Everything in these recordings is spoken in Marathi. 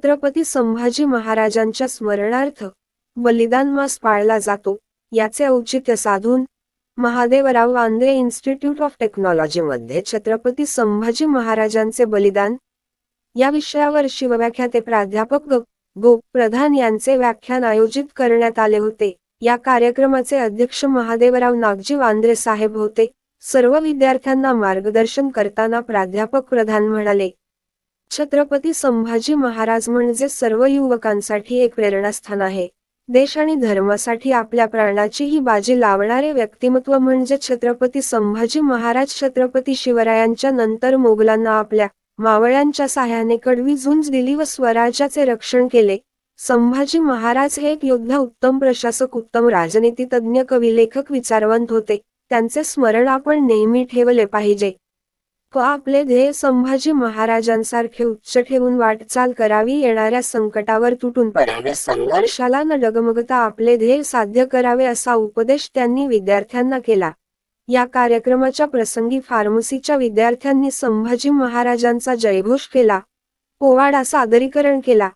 छत्रपती संभाजी महाराजांच्या स्मरणार्थ बलिदान मास पाळला जातो. याचे औचित्य साधून महादेवराव वांद्रे इन्स्टिट्यूट ऑफ टेक्नॉलॉजीमध्ये छत्रपती संभाजी महाराजांचे बलिदान. या विषयावर शिवव्याख्याते प्राध्यापक गो प्रधान यांचे व्याख्यान आयोजित करण्यात आले होते. या कार्यक्रमाचे अध्यक्ष महादेवराव नागजी वांद्रे साहेब होते. सर्व विद्यार्थ्यांना मार्गदर्शन करताना प्राध्यापक प्रधान म्हणाले छत्रपती संभाजी महाराज म्हणजे सर्व युवकांसाठी एक प्रेरणास्थान आहे. देश आणि धर्मासाठी आपल्या प्राणाची ही बाजी लावणारे व्यक्तिमत्व म्हणजे छत्रपती संभाजी महाराज. छत्रपती शिवरायांच्या नंतर मोगलांना आपल्या मावळ्यांच्या साह्याने कडवी झुंज दिली व स्वराज्याचे रक्षण केले. संभाजी महाराज हे एक योद्धा उत्तम प्रशासक उत्तम राजनीती तज्ज्ञ कवी लेखक विचारवंत होते. त्यांचे स्मरण आपण नेहमी ठेवले पाहिजे. व आपले ध्येय संभाजी महाराजांसारखे उच्च ठेवून वाटचाल करावी येणाऱ्या संकटावर तुटून पडावे. संघर्षाला न डगमगता आपले ध्येय साध्य करावे असा उपदेश त्यांनी विद्यार्थ्यांना केला. या कार्यक्रमाच्या प्रसंगी फार्मसीच्या विद्यार्थ्यांनी संभाजी महाराजांचा जयघोष केला. पोवाडा सादरीकरण केला.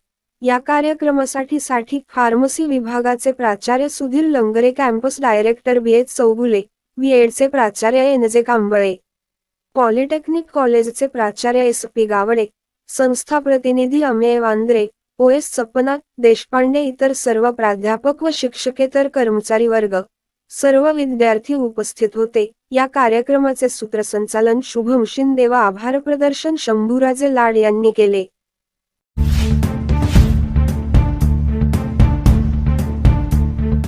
या कार्यक्रमासाठी साठी फार्मसी विभागाचे प्राचार्य Sudhir Langare campus director B H Chougule B एडचे प्राचार्य एन जे कांबळे पॉलिटेक्निक कॉलेजचे प्राचार्य एस पी गावडे संस्था प्रतिनिधी अमेय वांद्रे ओ एस सपना देशपांडे इतर सर्व प्राध्यापक व शिक्षकेतर कर्मचारी वर्ग सर्व विद्यार्थी उपस्थित होते. या कार्यक्रमाचे सूत्रसंचालन शुभम शिंदे व आभार प्रदर्शन शंभूराजे लाड यांनी केले.